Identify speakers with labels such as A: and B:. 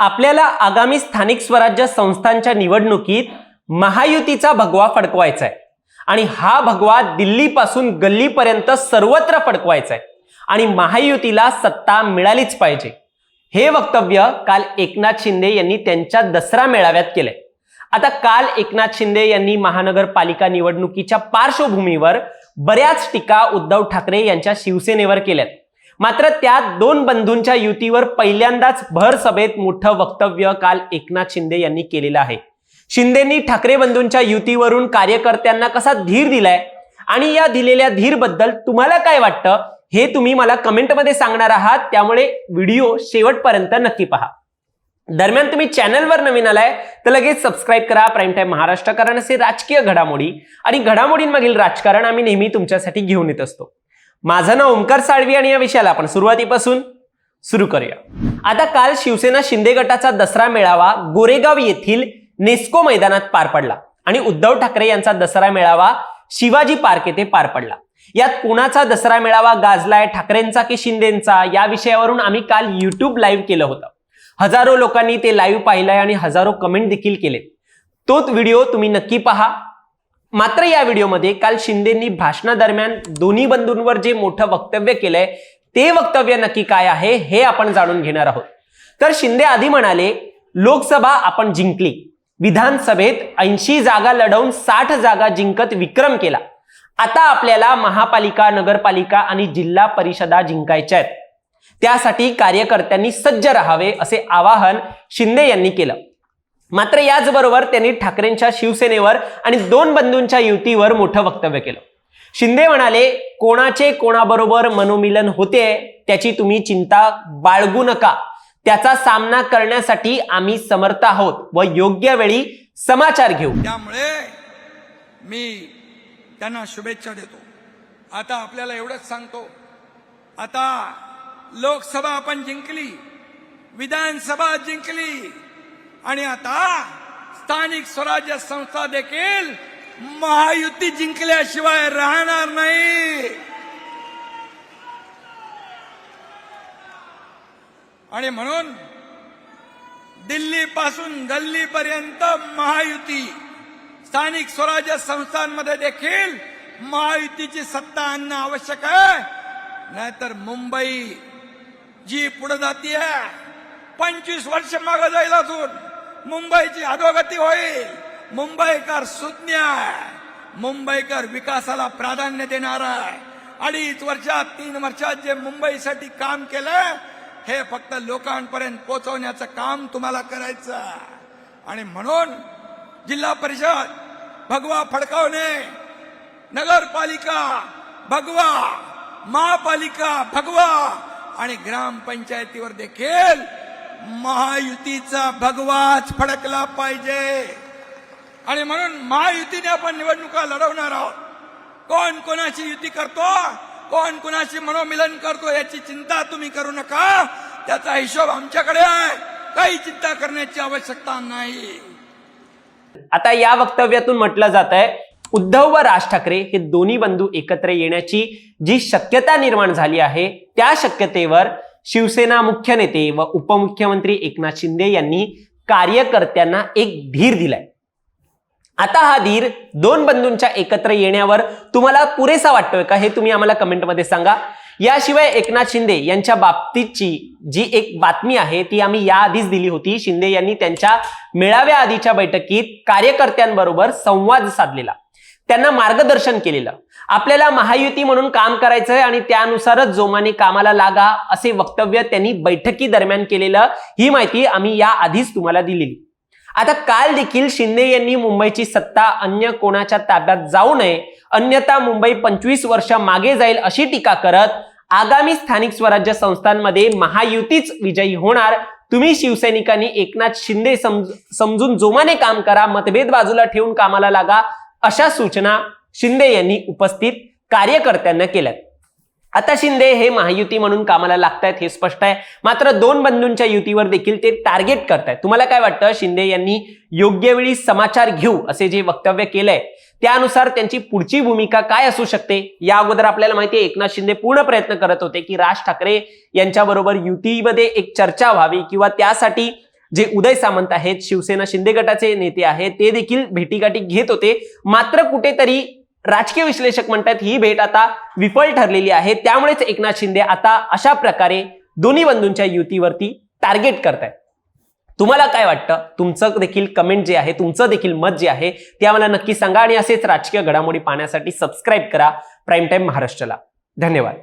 A: आपल्याला आगामी स्थानिक स्वराज्य संस्थांच्या निवडणुकीत महायुतीचा भगवा फडकवायचा आहे आणि हा भगवा दिल्लीपासून गल्लीपर्यंत सर्वत्र फडकवायचा आहे आणि महायुतीला सत्ता मिळालीच पाहिजे. हे वक्तव्य काल एकनाथ शिंदे यांनी त्यांच्या दसरा मेळाव्यात केलंय. आता काल एकनाथ शिंदे यांनी महानगरपालिका निवडणुकीच्या पार्श्वभूमीवर बऱ्याच टीका उद्धव ठाकरे यांच्या शिवसेनेवर केल्यात. मात्र त्या दोन बंधूंच्या युतीवर पहिल्यांदाच भर सभेत मोठं वक्तव्य काल एकनाथ शिंदे यांनी केलेलं आहे. शिंदेनी ठाकरे बंधूंच्या युतीवरून कार्यकर्त्यांना कसा धीर दिलाय आणि या दिलेल्या धीरबद्दल तुम्हाला काय वाटतं हे तुम्ही मला कमेंटमध्ये सांगणार आहात. त्यामुळे व्हिडिओ शेवटपर्यंत नक्की पहा. दरम्यान तुम्ही चॅनलवर नवीन आलाय तर लगेच सबस्क्राईब करा. प्राईम टाईम महाराष्ट्र कारण असे राजकीय घडामोडी आणि घडामोडींमागील राजकारण आम्ही नेहमी तुमच्यासाठी घेऊन येत असतो. माझं नाव ओमकार साळवी आणि या विषयाला आपण सुरुवातीपासून सुरू करूया. आता काल शिवसेना शिंदे गटाचा दसरा मेळावा गोरेगाव येथील नेस्को मैदानात पार पडला आणि उद्धव ठाकरे यांचा दसरा मेळावा शिवाजी पार्क येथे पार पडला. यात कुणाचा दसरा मेळावा गाजलाय ठाकरेंचा की शिंदेचा या विषयावरून आम्ही काल युट्यूब लाईव्ह केलं होतं. हजारो लोकांनी ते लाईव्ह पाहिलंय आणि हजारो कमेंट देखील केले तोच व्हिडिओ तुम्ही नक्की पहा. मात्र या व्हिडिओमध्ये काल शिंदेंनी भाषणादरम्यान दोन्ही बंधूंवर जे मोठं वक्तव्य केलंय ते वक्तव्य नक्की काय आहे हे आपण जाणून घेणार आहोत. तर शिंदे आधी म्हणाले लोकसभा आपण जिंकली. विधानसभेत ऐंशी जागा लढवून साठ जागा जिंकत विक्रम केला. आता आपल्याला महापालिका नगरपालिका आणि जिल्हा परिषदा जिंकायच्या आहेत. त्यासाठी कार्यकर्त्यांनी सज्ज राहावे असे आवाहन शिंदे यांनी केलं. मात्र याचबरोबर त्यांनी ठाकरेंच्या शिवसेनेवर आणि दोन बंधूंच्या युतीवर मोठं वक्तव्य केलं. शिंदे म्हणाले कोणाचे कोणाबरोबर मनोमिलन होते त्याची तुम्ही चिंता बाळगू नका. त्याचा सामना करण्यासाठी आम्ही समर्थ आहोत व योग्य वेळी समाचार घेऊ.
B: त्यामुळे मी त्यांना शुभेच्छा देतो. आता आपल्याला एवढंच सांगतो. आता लोकसभा आपण जिंकली विधानसभा जिंकली आणि आता स्थानिक स्वराज्य संस्था देखील महायुती जिंकल्याशिवाय राहणार नाही. आणि म्हणून दिल्ली पासून गल्लीपर्यंत महायुती स्थानिक स्वराज्य संस्थांमध्ये देखील महायुतीची सत्ता आणणं आवश्यक आहे. नाहीतर मुंबई जी पुढे जातीये पंचवीस वर्ष मागे जाईल अजून. मुंबईची अधोगती होईल. मुंबईकर सुज्ञ मुंबईकर विकासाला प्राधान्य देणार आहे. अडीच वर्षात तीन वर्षात जे मुंबईसाठी काम केलं हे फक्त लोकांपर्यंत पोहोचवण्याचं काम तुम्हाला करायचं आणि म्हणून जिल्हा परिषद भगवा फडकावणे नगरपालिका भगवा महापालिका भगवा आणि ग्रामपंचायतीवर देखील महायुतीचा भगवाच फडकला पाहिजे. आणि म्हणून महायुतीने आपण निवडणुका लढवणार आहोत. कोण कोणाची युती करतो कोण कोणाशी मनोमिलन करतो याची चिंता तुम्ही करू नका. त्याचा हिशोब आमच्याकडे आहे. काही चिंता करण्याची आवश्यकता नाही.
A: आता या वक्तव्यातून म्हटलं जात आहे उद्धव व राज ठाकरे हे दोन्ही बंधू एकत्र येण्याची जी शक्यता निर्माण झाली आहे त्या शक्यतेवर शिवसेना मुख्य नेते व उपमुख्यमंत्री एकनाथ शिंदे यांनी कार्यकर्त्यांना एक धीर दिलाय. आता हा धीर दोन बंधूंच्या एकत्र येण्यावर तुम्हाला पुरेसा वाटतोय का हे तुम्ही आम्हाला कमेंटमध्ये सांगा. याशिवाय एकनाथ शिंदे यांच्या बाबतीतची जी एक बातमी आहे ती आम्ही याआधीच दिली होती. शिंदे यांनी त्यांच्या मेळाव्या आधीच्या बैठकीत कार्यकर्त्यांबरोबर संवाद साधलेला. त्यांना मार्गदर्शन केलेलं. आपल्याला महायुती म्हणून काम करायचंय आणि त्यानुसारच जोमाने कामाला लागा असे वक्तव्य त्यांनी बैठकी दरम्यान केलेलं ही माहिती आम्ही या आधीच तुम्हाला दिलेली. आता काल देखील शिंदे यांनी मुंबईची सत्ता अन्य कोणाच्या ताब्यात जाऊ नये अन्यथा मुंबई पंचवीस वर्ष मागे जाईल अशी टीका करत आगामी स्थानिक स्वराज्य संस्थांमध्ये महायुतीच विजयी होणार. तुम्ही शिवसैनिकांनी एकनाथ शिंदे समजून जोमाने काम करा मतभेद बाजूला ठेवून कामाला लागा अशा सूचना शिंदे यांनी उपस्थित कार्यकर्त्यांना केल्या आता शिंदे हे महायुती म्हणून कामाला लागतायत हे स्पष्ट आहे. मात्र दोन बंधूंच्या युतीवर देखील ते टार्गेट करतायत. तुम्हाला काय वाटतं? शिंदे यांनी योग्य वेळी समाचार घेऊ असे जे वक्तव्य केलंय त्यानुसार त्यांची पुढची भूमिका काय असू शकते? या अगोदर आपल्याला माहिती आहे एकनाथ शिंदे पूर्ण प्रयत्न करत होते की राज ठाकरे यांच्याबरोबर युतीमध्ये एक चर्चा व्हावी किंवा त्यासाठी जे उदय सामंत आहेत शिवसेना शिंदे गटाचे नेते आहेत ते देखील भेटीगाठी घेत होते. मात्र कुठेतरी राजकीय विश्लेषक म्हणतात ही भेट आता विफल ठरलेली आहे. त्यामुळेच एकनाथ शिंदे आता अशा प्रकारे दोन्ही बंधूंच्या युतीवरती टार्गेट करतायत. तुम्हाला काय वाटतं? तुमचं देखील कमेंट जे आहे तुमचं देखील मत जे आहे ते आम्हाला नक्की सांगा आणि असेच राजकीय घडामोडी पाहण्यासाठी सबस्क्राईब करा. प्राईम टाईम महाराष्ट्राला. धन्यवाद.